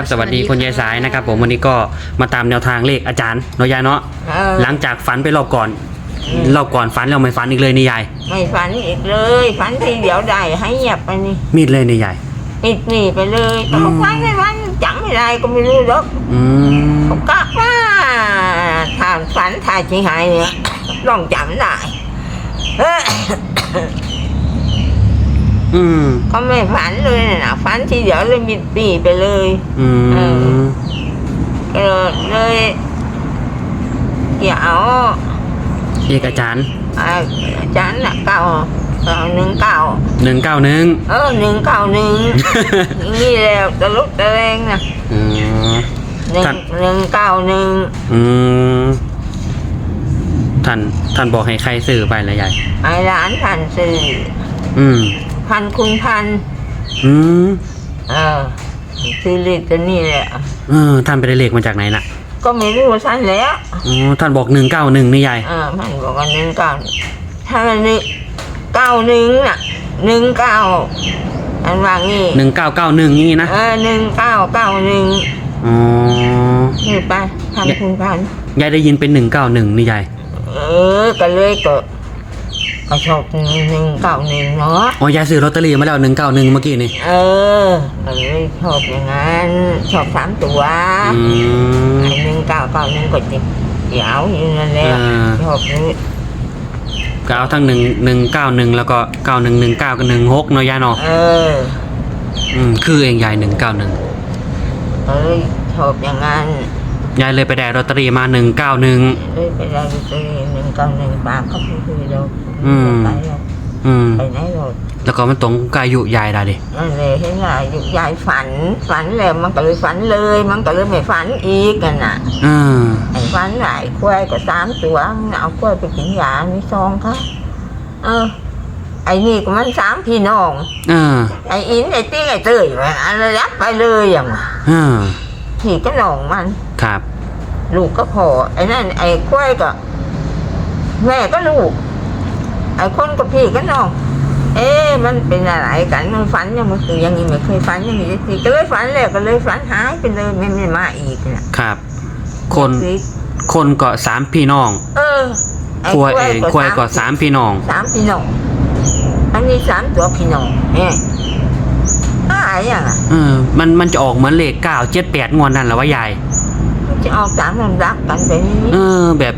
ครับสวัสดีคุณยายสายนะครับ ผมวันนี้ก็มาตามแนวทางเลขอาจารย์เนาะยายเนาะเออหลังจากฝันไปรอบก่อนอืมรอบก่อนฝันแล้วไม่ฝันอีกเลยนี่ยายไม่ฝันอีกเลย ฝันทีเดียวได้ให้เงียบไปนี่มีดเลยนี่ยายปิดหนีไปเลยอืมก็ฝันไม่ฝันจำไม่ได้ก็ไม่รู้หรอกอืมก็ว่าถ้าฝันถ้าจริงหายเนี่ยต้องจำได้เออ อืมก็ไม่ฝันเลยนะฝันทีเดียวเลยมิดปีไปเลย อืเอมก็เลยอย่าเอาเลขอาจารย์อาจารย์น่ะเก่าเก่าหนึ่งเก่าหนึ่งเก้าหนึ่งเออหนึ่งเก่าหนึ่งนี่แหละตะลุกตะแรงนะอืมหนึ่งท่านหนึ่งเก้าหนึ่งอืมท่านท่านบอกให้ใครซื้อไปละยายไอ้ร้านพันสื่ออืม พันคุณพันอืมเออซื้อลิตรนี่แหละเออท่านไปได้เลขมาจากไหนน่ะก็ไม่รู้สั้นแล้วอ๋อท่านบอกหนึ่งเก้าหนึ่งนี่ยายเออมันบอกว่าหนึ่งเก้าถ้ามันหนึ่งเก้าหนึ่งน่ะหนึ่งเก้าอันว่างี้หนึ่งเก้าเก้าหนึ่งนี่นะเออหนึ่งเก้าเก้าหนึ่งอ๋อนี่ไปพันคุณพันยายได้ยินเป็นหนึ่งเก้าหนึ่งนี่ยายเออก็เลยก็ ก็ชอบหนึ่งเก้าหนึ่งเนาะอ๋อยายซื้อลอตเตอรี่มาแล้วหนึ่งเก้าหนึ่งเมื่อกี้นี่เออก็เลยชอบอย่างนั้นชอบสามตัวอืม ไอ้หนึ่งเก้าเก้าหนึ่งก็จะเดี๋ยวอยู่นั่นแหละอ่า ชอบนี้ก็เอาทั้งหนึ่งหนึ่งเก้าหนึ่งแล้วก็เก้าหนึ่งหนึ่งเก้ากับหนึ่งหกเนาะยายเนาะเอออืมคือเองยายหนึ่งเก้าหนึ่งก็เลยชอบอย่างนั้นยายเลยไปได้ลอตเตอรี่มาหนึ่งเก้าหนึ่งเลยไปได้ลอตเตอรี่หนึ่งเก้าหนึ่งปากเขาไม่คุยเรา อืม ไปหรอกอืม ไปไหนหรอกแล้วก็มันตรงกับอายุยายได้ดินั่นเลยเห็นว่าอยายฝันฝันแล้วมันก็เลยฝันเลย มันก็เลยไม่ฝันอีกกันน่ะอ่าไอ้ฟันไหนควายก็สามตัวมันเอาควายไปกินยามีซองเขาเออ ไอ้นี่ก็มันสามพี่น้องอ่าไอ้อินไอ้ตี้ไอ้เตยมันอะไรยักไปเลยอย่างว่าอ่าพี่ก็น้องมัน ครับ ลูกก็พอไอ้นั่นไอ้ควายก็แม่ก็ลูก ไอ้คนก็พี่ก็น้อง เอ๊ะมันเป็นอะไรกันมันฝันยังไม่เคยอยังนี้ไม่เคยฝันอยังนี้ทีก็เลยฝันแล้วก็เลยฝันหายไปเลยไม่ไม่มาอีกนะครับ คนคนก็สามพี่น้อง เออไอ้ควายเองควายก็สามพี่น้องสามพี่น้องอันนี้สามตัวพี่น้องเนี่ยหายอะเออมันมันจะออกเหมือนเลขเก้าเจ็ดแปดงวดนั่นแหละว่ายายมันจะออกสามลำดับกันไปนี้เออแบบ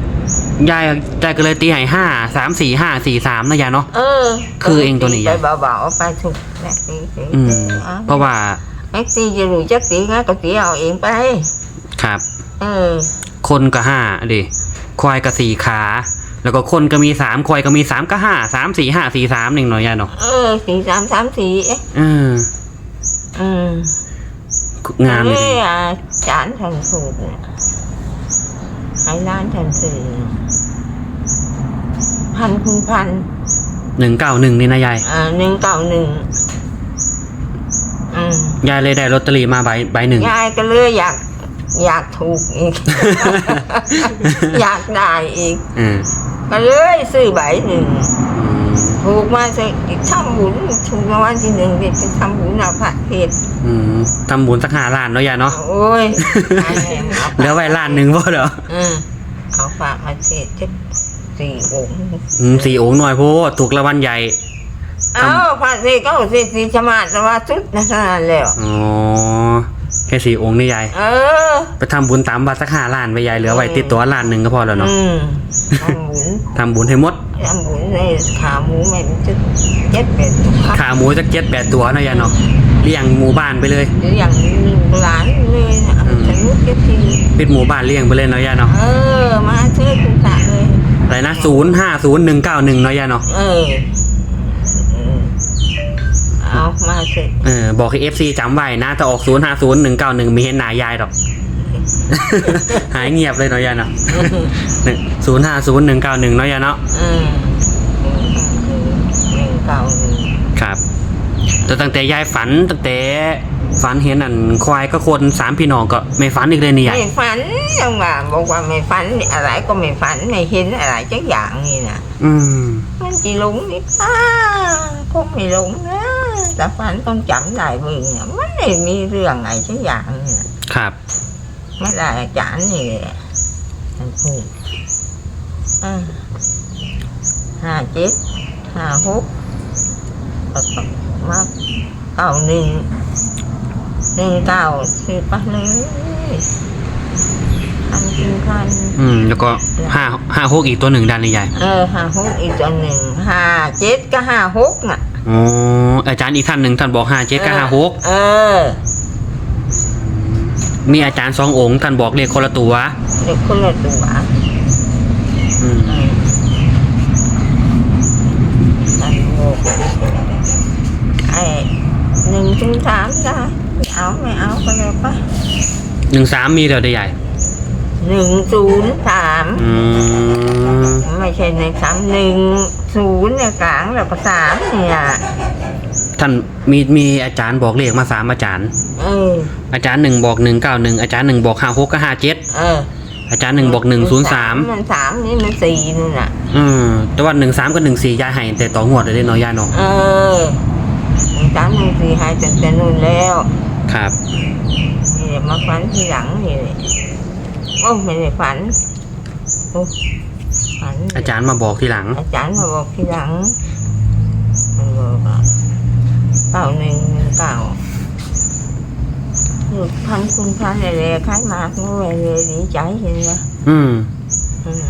ยายยายก็เลยตีให้ห้าสามสี่ห้าสี่สามนะยายเนาะ เออคือเองตัวนี้ไปเบาๆไปถูกแม็กซี่อืมเพราะว่าแม็กซี่จะรู้จักตีงั้นก็ตีเอาเองไป ครับ เออ คนก็ห้าดิควายก็สี่ขา แล้วก็คนก็มีสามควายก็มีสามก็ห้าสามสี่ห้าสี่สามหนึ่งหน่อยยายเนาะเออสี่สามสามสี่เอ๊ะเอออืมงามเลเอ้ยยอาจารย์ทันสูตรเนี่ย ให้ร้านทันสื่อพันคุณพันหนึ่งเก้าหนึ่งนี่นะยายอ่าหนึ่งเก้าหนึ่งอืมยายเลยได้ลอตเตอรี่มาใบใบหนึ่ง ยายก็เลยอยาก อยากถูกอีก อยากได้อีก อืมก็เลยซื้อใบหนึ่ง อืมถูกมาสิทำบุญถูกรางวัลที่หนึ่งเด็กไปทำบุญเอาพระเพชรอืมทำบุญสักห้าล้านเนาะยายเนาะโอ้ยตายแล้วเอาเหลือไว้ล้านหนึ่งพ่อเด้ออืมเอาฝากมาเทศจะสี่องค์อืมสี่องค์หน่อยโพดถูกรางวัลใหญ่เอาพระเทศก็เอาเทศสีชมาตว่าสุดนะขนาดแล้วอ๋อแค่สี่องค์นี่ยาย เออ ไปทำบุญตามวัดสักห้าล้านไปยายเหลือไว้ติดตัวล้านหนึ่งก็พอแล้วเนาะอืมทำบุญทำบุญให้หมด ทำบุญในขาหมูแม่มันจะเจ็ดเป็ดทุกครั้งขาหมูสักเจ็ดแปดตัวนะยายเนาะเลี้ยงหมู่บ้านไปเลย หรืออย่างหนึ่งหลานเลยนะอืมฉันรู้เจ็ดทีปิดหมู่บ้านเลี้ยงไปเลยเนาะยายเนาะเออ มาเชิดคุณตาเลยอะไรนะศูนย์ห้าศูนย์หนึ่งเก้าหนึ่งเนาะยายเนาะ เอออืม เอามาเสร็จเออบอกให้เอฟซีจำไว้นะถ้าออกศูนย์ห้าศูนย์หนึ่งเก้าหนึ่งมีเห็นหนายายหรอก หายเงียบเลยเนาะยายเนาะศูนย์ห้าศูนย์หนึ่งเก้าหนึ่งเนาะยายเนาะอืมหนึ่งเก้าหนึ่งครับแต่ตั้งแต่ยายฝันตั้งแต่ฝันเห็นอันควายก็คนสามพี่น้องก็ไม่ฝันอีกเลยนี่ยายไม่ฝันยังว่าบอกว่าไม่ฝันอะไรก็ไม่ฝันไม่เห็นอะไรจักอย่างนี่นะอืมมันจีหลงนี่ป้าคงไม่หลงนะ แต่ฝันต้องจำได้เบึงเนี่ยมันไม่มีเรื่องอะไรสักอย่างนี่นะครับ ไม่ได้อาจารย์นี่แหละท่านพูดอ่าห้าเจ็ดห้าหกแล้วก็มาเก้าหนึ่งหนึ่งเก้าสิบไปเลยพันกินพันอืม แล้วก็ห้าห้าหกอีกตัวหนึ่งดันเลยยายเออห้าหกอีกตัวหนึ่งห้าเจ็ดก็ห้าหกน่ะ อ๋ออาจารย์อีกท่านหนึ่งท่านบอกห้าเจ็ดกับห้าหกเออมีอาจารย์สององค์ท่านบอกเลขคนละตัวเด็กคนละตัวอืมเออท่านบอกไอ้หนึ่งถึงสามได้ไม่เอาไม่เอาก็เลยปะหนึ่งสามมีเดียวได้ใหญ่ หนึ่งศูนย์สามอืมไม่ใช่หนึ่งสามหนึ่งศูนย์เนี่ยกลางแล้วก็สามเนี่ยท่านมีมีอาจารย์บอกเลขมาสามอาจารย์ เอออาจารย์หนึ่งบอกหนึ่งเก้าหนึ่งอาจารย์หนึ่งบอกห้าหกกับห้าเจ็ดเอออาจารย์หนึ่งบอกหนึ่งศูนย์สามมันสามนี่มันสี่นู่นน่ะ อืมแต่ว่าหนึ่งสามกับหนึ่งสี่ยายให้แต่ต่องวดเลยได้น้อยยายเนาะเออหนึ่งสามหนึ่งสี่หายจากแต่นู่นแล้ว ครับนี่แหละมาฝันทีหลังนี่แหละ โอ้ไม่ได้ฝันโอ้ฝัน อาจารย์มาบอกทีหลัง อาจารย์มาบอกทีหลังมันบอกว่าเก้าหนึ่งหนึ่งเก้าลูกพันคุณพันอะไรๆคล้ายมากด้วยเลยดีใจเห็นไหมอืมอืม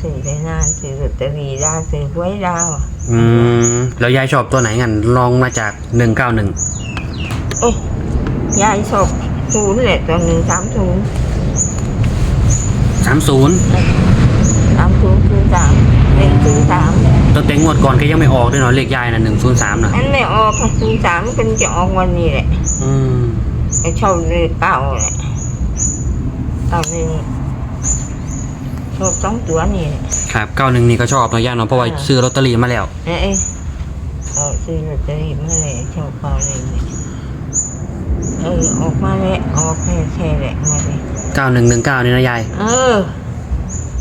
ซื้อได้นานซื้อลอตเตอรี่ได้ซื้อหวยดาวอืมแล้วยายชอบตัวไหนกันลองมาจากหนึ่งเก้าหนึ่งเอ้ยยายชอบศูนย์แหละตัวหนึ่งสามศูนย์ สามศูนย์สามศูนย์คือสามหนึ่งคือสามตัวเต็งงวดก่อนก็ยังไม่ออกด้วยเนาะเลขยายน่ะหนึ่งศูนย์สามน่ะมันไม่ออกคือสามเป็นจะออกวันนี้แหละอืมไอ้ชอบเลขเก้าแหละเก้าหนึ่งชอบสองตัวนี่แหละครับเก้าหนึ่งนี่ก็ชอบเนาะยายเนาะเพราะว่าอ่าซื้อลอตเตอรี่มาแล้วเอ้ยเอาซื้อลอตเตอรี่มาเลยชอบเก้าหนึ่งเนี่ยเออออกมาเลยออกแค่แค่แหละมาเลย เก้าหนึ่งหนึ่งเก้านี่นะยาย เออ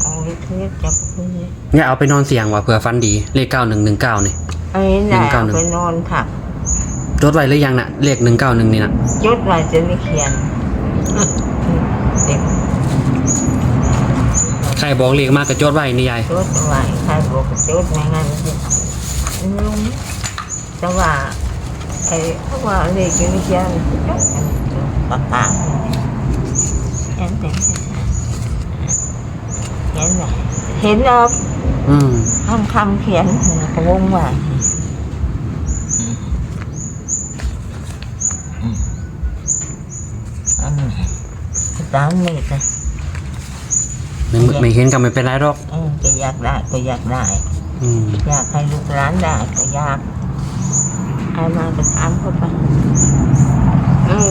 เอาไปเทสจับคุณเลยอย่าเอาไปนอนเสี่ยงว่ะเผื่อฟันดี เลขเก้าหนึ่งหนึ่งเก้านี่ ไอ้หนึ่น่ะงเก้าหนึ่ง ไปนอนถักจดไว้หรือยังน่ะ เลขหนึ่งเก้าหนึ่งนี่น่ะจดไว้จะไม่เขียนเด็กใครบอกเลขมากก็จดไว้นี่ยายจดไว้ใครบอกว่าจดไม่งั้นมันจะลุงแต่ว่าไอ้เพราะว่าเลขจะไม่เขียนจดปาก กาเห็นเป็นเห็นไหมเห็นออกอืมคำคำเขียนกระวงไว่าอันนี้ตามนี่จ้ะไม่ไม่เห็นก็ไม่เป็นไรหรอกเออจะอยากได้ก็อยากได้ อืมอยากให้ลูกหลานได้ก็อยากเอามาก็ถามเขาไปเออ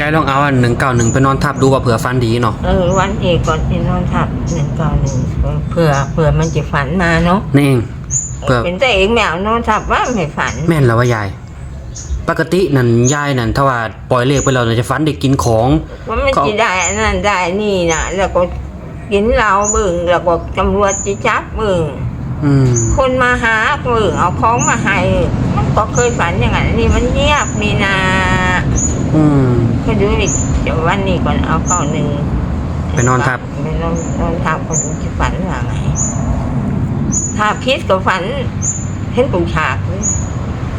ยายลองเอาอันหนึ่งเก้าหนึ่งไปนอนทับดูว่าเผื่อฟันดีเนาะเออวันเอกก่อนที่นอนทับหนึ่งเก้าหนึ่งเผื่อเผื่อมันจะฝันมาเนาะนี่เองเผื่อเป็นแต่เองแมวนอนทับว่าไม่ฝัน แม่นแล้วว่ายาย ปกตินั่นยายนั่นถ้าว่าปล่อยเลขไปแล้วน่ะจะฟันได้กินของว่ามันเขาจะได้อันนั่นได้นี่นะแล้วก็กินเหล้าเบิ่งแล้วก็ตำรวจจะจับเบิ่งอืมคนมาหาเบิ่งเอาของมาให้มันก็เคยฝันอย่างนั้นนี่มันเงียบนี่นะอืม ก็ดูดิเดี๋ยววันนี้ก่อนเอาเข้าหนึ่งไปนอนทับ ไปนอนนอนทับก็ดูจะฝันว่าไงถ้าพิษก็ฝันเห็นปูฉากเลย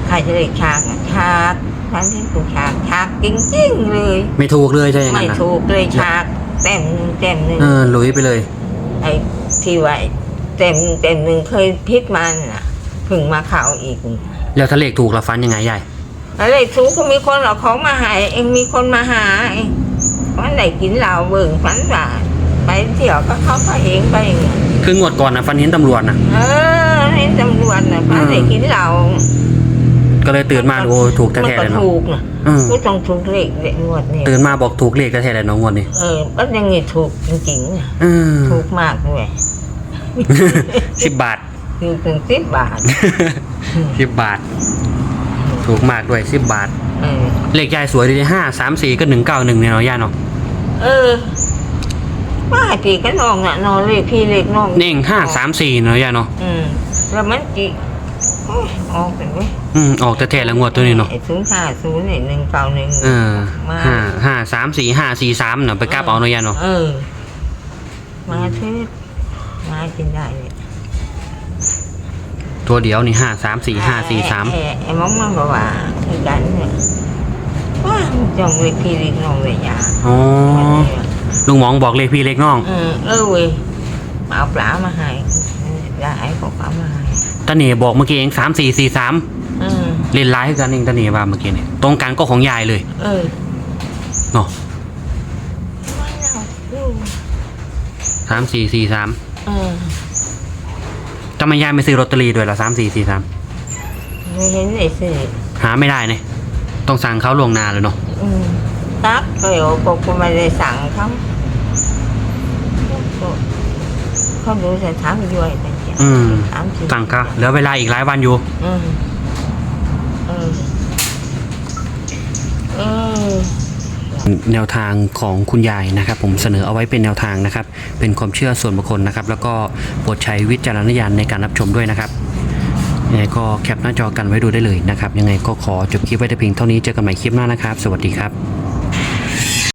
ใครจะเรียกฉากอะฉากฝันเห็นปูฉากฉากจริงๆเลย ไม่ถูกเลยใช่ยังไงไม่นะถูกเลยฉากเต็มหนึ่งเต็มหนึ่งเออหลุยไปเลย ไอ้ที่ไว้เต็มหนึ่งเต็มหนึ่งเคยพิษมันน่ะเพึ่งมาข่าวอีก แล้วถ้าเลขถูกละฟันยังไงยาย อะไรถูกก็มีคนเอาของมาให้เองมีคนมาหาเองวันไหนกินเหล้าเบิ่งฝันว่าไปเที่ยวก็เขาไปเองไปเองคืองวดก่อนนะฟันเห็นตำรวจนะเออเห็นตำรวจน่ะฝันไหนกินเหล้าก็เลยตื่นมาโอ้ถูกมันแท้ๆก็เลยเนาะถูกน่ะอืมกูต้องถูกเลขเด็กงวดนี่ตื่นมาบอกถูกเลขแท้ๆเลยเนาะงวดนี้เออก็ยังไงถูกจริงๆน่ะอืมถูกมากด้วยสิบบาทถูกถึงสิบบาทสิบบาท ถูกมากด้วยสิบบาท เออ เลขยายสวยดีห้าสามสี่ก็หนึ่งเก้าหนึ่งเนี่ยเนาะย่าเนาะเออว่าพี่ก็น้องน่ะนอนเลขพี่เลขน้องเน่งห้าสามสี่เนาะย่าเนาะอืมแล้วมันจีโอ้ยออกเป็นเว้ยอืมออกแต่แท้ๆแล้วงวดตัวนี้เนาะไอ้ศูนย์ห้าศูนย์หนึ่งเก้าหนึ่งเออมาห้าห้าสามสี่ห้าสี่สามเนาะไปกลับเอาเนาะยายเนาะเออ มาเทศมากินได้เลย ตัวเดียวนี่ห้าสามสี่ห้าสี่สามไอ้ไอ้ไอ้มองมันบอกว่าคือกันเนี่ยว้าจองเลยพี่เล็กน้องเลยยาอ๋อลุงหมองบอกเลขพี่เล็กน้องเออเออเว้ยเอาปลามาให้ได้ไอ้ของปลามาให้ตาเหน่บอกเมื่อกี้เองสามสี่สี่สามเออเล่นไลฟ์กันเองตาเหน่ว่าเมื่อกี้เนี่ยตรงกันก็ของยายเลย เออเนาะไม่เอาอืมสามสี่สี่สามเออทำไมยายไม่ซื้อลอตเตอรี่ด้วยล่ะสามสี่สี่สามไม่เห็นไอ้สิหาไม่ได้เนี่ยต้องสั่งเขาล่วงหน้าเลยเนาะอืมตักก็เดี๋ยวก็ก็ไม่ได้สั่งเขาก็เขาดูจะถามด้วยแต่เดียวอืมถามสิสั่งเขาเหลือเวลาอีกหลายวันอยู่ อืมเออเอ แนวทางของคุณยายนะครับ ผมเสนอเอาไว้เป็นแนวทางนะครับ เป็นความเชื่อส่วนบุคคลนะครับ แล้วก็โปรดใช้วิจารณญาณในการรับชมด้วยนะครับยังไงก็แคปหน้าจอกันไว้ดูได้เลยนะครับ ยังไงก็ขอจบคลิปไว้แต่เพียงเท่านี้เจอกันใหม่คลิปหน้านะครับ สวัสดีครับ